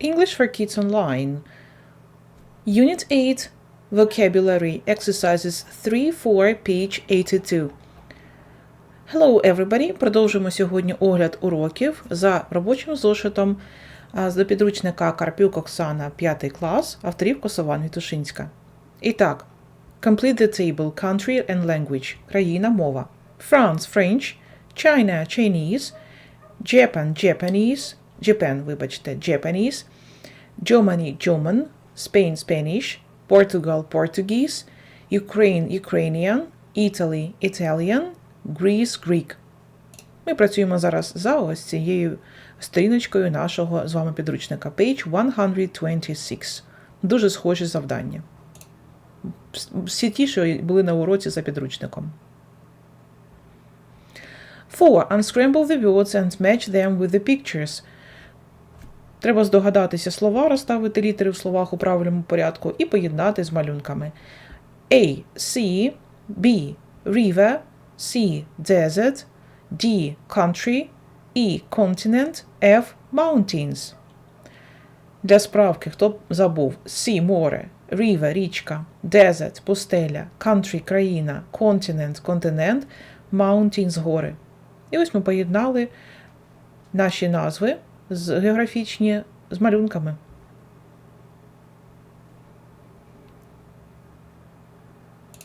English for Kids Online. Unit 8 Vocabulary Exercises 3 4 page 82. Hello, everybody! Продовжуємо сьогодні огляд уроків за робочим зошитом з підручника Карпюк Оксана 5 клас, авторів Косован Вітушинська. І так, complete the table country and language країна мова. France French, China Chinese, Japan Japanese, Japan, вибачте, Japanese, Germany German, Spain Spanish, Portugal Portuguese, Ukraine Ukrainian, Italy Italian, Greece Greek. Ми працюємо зараз за ось цією сторіночкою нашого з вами підручника. Page 126. Дуже схожі завдання. Всі ті, що були на уроці за підручником. 4. Unscramble the words and match them with the pictures. Треба здогадатися слова, розставити літери в словах у правильному порядку і поєднати з малюнками. A. Sea. B. River. C. Desert. D. Country. E. Continent. F. Mountains. Для справки, хто забув, Sea – море, River – річка, Desert – пустеля, Country – країна, Continent – континент, Mountains – гори. І ось ми поєднали наші назви з географічні з малюнками.